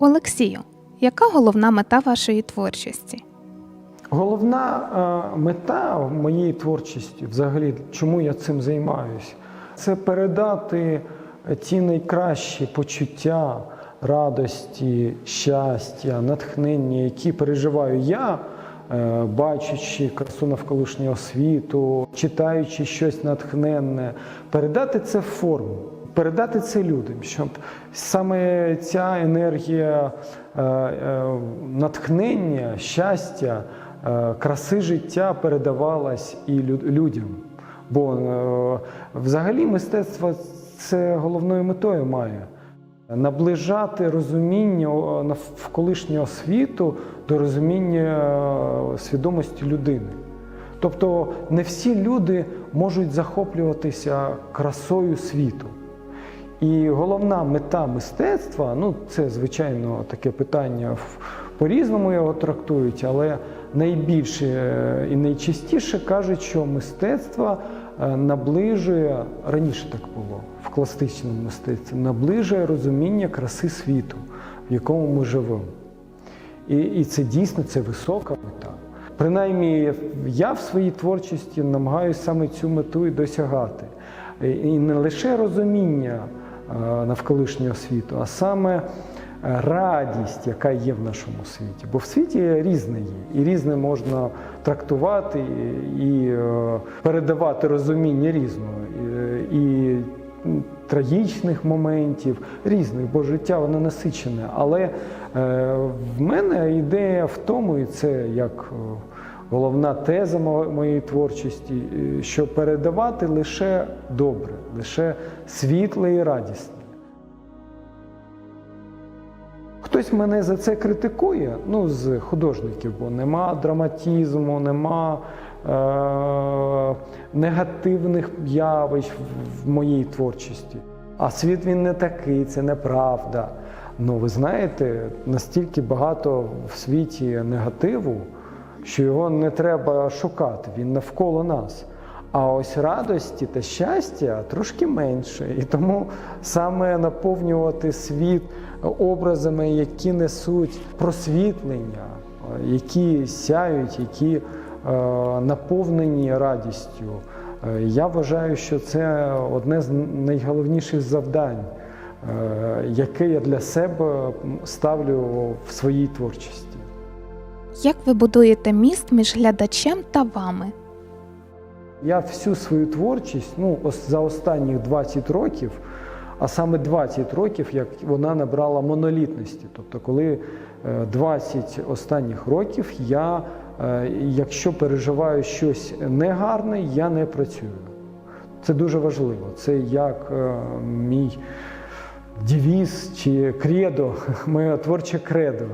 Олексію, яка головна мета вашої творчості? Головна е, мета моєї творчості, взагалі, чому я цим займаюся, це передати ті найкращі почуття радості, щастя, натхнення, які переживаю я, е, бачачи красу навколишнього світу, читаючи щось натхненне, передати це в форму. Передати це людям, щоб саме ця енергія е, е, натхнення, щастя, е, краси життя передавалась і людям. Бо взагалі мистецтво це головною метою має наближати розуміння навколишнього світу до розуміння свідомості людини. Тобто не всі люди можуть захоплюватися красою світу. І головна мета мистецтва, ну це звичайно таке питання по-різному його трактують, але найбільше е, і найчастіше кажуть, що мистецтво е, наближує раніше так було в класичному мистецтві, наближує розуміння краси світу, в якому ми живемо. І, і це дійсно це висока мета. Принаймні, я в своїй творчості намагаюся саме цю мету і досягати. І- не лише розуміння навколишнього світу, а саме е, радість, яка є в нашому світі. Бо в світі різне є, і різне можна трактувати і, е, передавати розуміння різного. І, трагічних моментів, різних, бо життя воно насичене. Але е, в мене ідея в тому, і це як е, головна теза моєї творчості, е, що передавати лише добре, лише світле і радісне. Хтось мене за це критикує, ну, з художників, бо нема драматизму, нема е- негативних явищ в- в моїй творчості. А світ він не такий, це неправда. Ну, ви знаєте, настільки багато в світі негативу, що його не треба шукати, він навколо нас. А ось радості та щастя трошки менше. І тому саме наповнювати світ образами, які несуть просвітлення, які сяють, які е, наповнені радістю. Е, Я вважаю, що це одне з найголовніших завдань, е, яке я для себе ставлю в своїй творчості. Як ви будуєте міст між глядачем та вами? Я всю свою творчість, ну за останні 20 років, а саме 20 років, як вона набрала монолітності. Тобто, коли е, 20 останніх років я, е, якщо переживаю щось негарне, я не працюю. Це дуже важливо. Це як е, мій девіз чи кредо, моє творче кредо, е,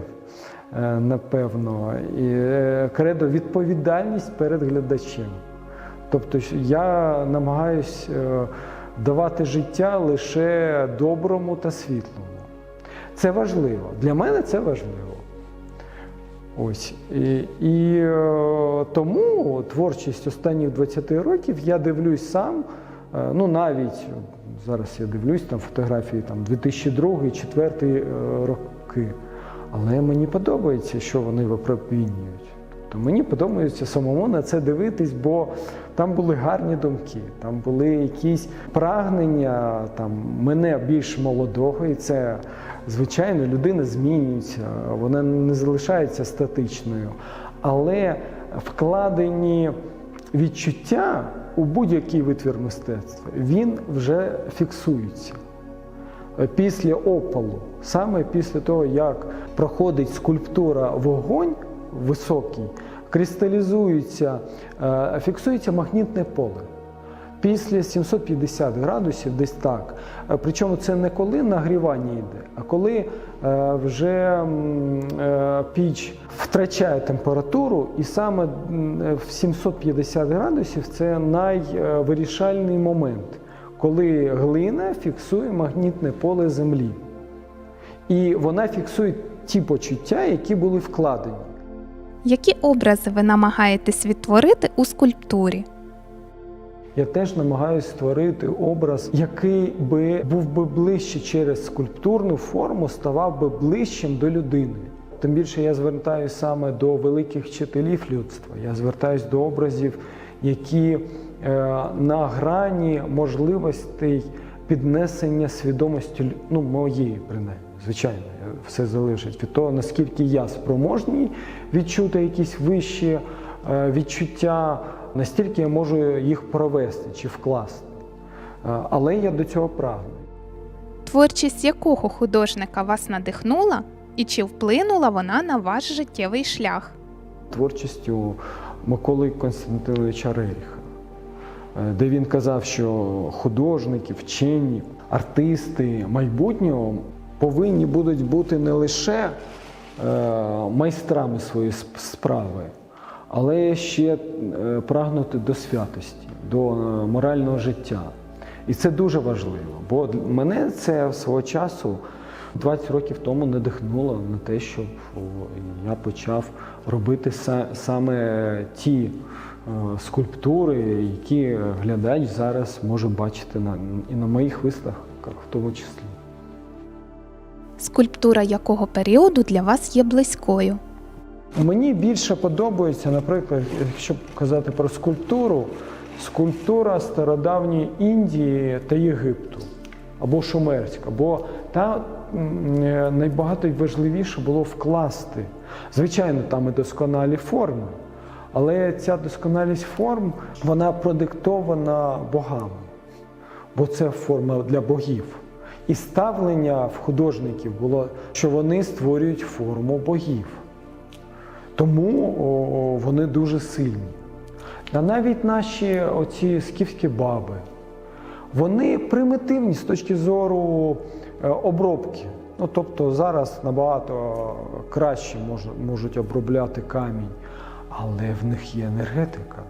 напевно. І е, кредо відповідальність перед глядачем. Тобто я намагаюсь е, давати життя лише доброму та світлому. Це важливо. Для мене це важливо. Ось. І, і е, тому творчість останніх 20 років я дивлюсь сам, е, ну навіть зараз я дивлюсь там фотографії там 2002-2004 е, роки. Але мені подобається, що вони випромінюють. Тобто мені подобається самому на це дивитись, бо там були гарні думки, там були якісь прагнення там, мене більш молодого, і це, звичайно, людина змінюється, вона не залишається статичною. Але вкладені відчуття у будь-який витвір мистецтва, він вже фіксується після опалу, саме після того, як проходить скульптура вогонь високий, кристалізується, е, фіксується магнітне поле. Після 750 градусів, десь так. Е, Причому це не коли нагрівання йде, а коли е, вже е, піч втрачає температуру, і саме е, в 750 градусів це найвирішальний момент, коли глина фіксує магнітне поле Землі. І вона фіксує ті почуття, які були вкладені. Які образи ви намагаєтесь відтворити у скульптурі? Я теж намагаюся створити образ, який би був би ближче через скульптурну форму, ставав би ближчим до людини. Тим більше я звертаюся саме до великих вчителів людства. Я звертаюся до образів, які на грані можливостей піднесення свідомості ну, моєї, принаймні. Звичайно, все залежить від того, наскільки я спроможний відчути якісь вищі е, відчуття, настільки я можу їх провести чи вкласти. Е, Але я до цього прагну. Творчість якого художника вас надихнула і чи вплинула вона на ваш життєвий шлях? творчістю Миколи Константиновича Реріха, е, де він казав, що художники, вчені, артисти майбутнього повинні будуть бути не лише е, майстрами своєї справи, але ще е, прагнути до святості, до е, морального життя. І це дуже важливо, бо мене це свого часу 20 років тому надихнуло на те, щоб я почав робити саме ті е, скульптури, які глядач зараз може бачити на, і на моїх виставках в тому числі. Скульптура якого періоду для вас є близькою? Мені більше подобається, наприклад, якщо казати про скульптуру, скульптура стародавньої Індії та Єгипту або Шумерська, бо там найбагато важливіше було вкласти. Звичайно, там і досконалі форми, але ця досконалість форм вона продиктована богами, бо це форма для богів. І ставлення в художників було, що вони створюють форму богів. Тому о, вони дуже сильні. А навіть наші оці скіфські баби, вони примітивні з точки зору обробки. Ну, тобто зараз набагато краще можуть обробляти камінь, але в них є енергетика.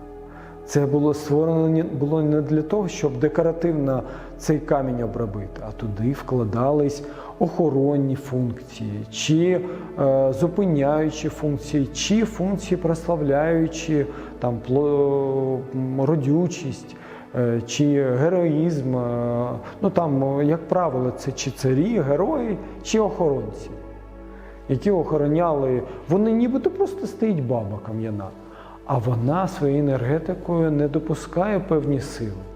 Це було створено було не для того, щоб декоративно цей камінь обробити, а туди вкладались охоронні функції, чи е, зупиняючі функції, чи функції прославляючі там родючість. Е, Чи героїзм, е, ну там, е, як правило, це чи царі, герої, чи охоронці, які охороняли, вони нібито просто стоїть баба кам'яна, а вона своєю енергетикою не допускає певні сили.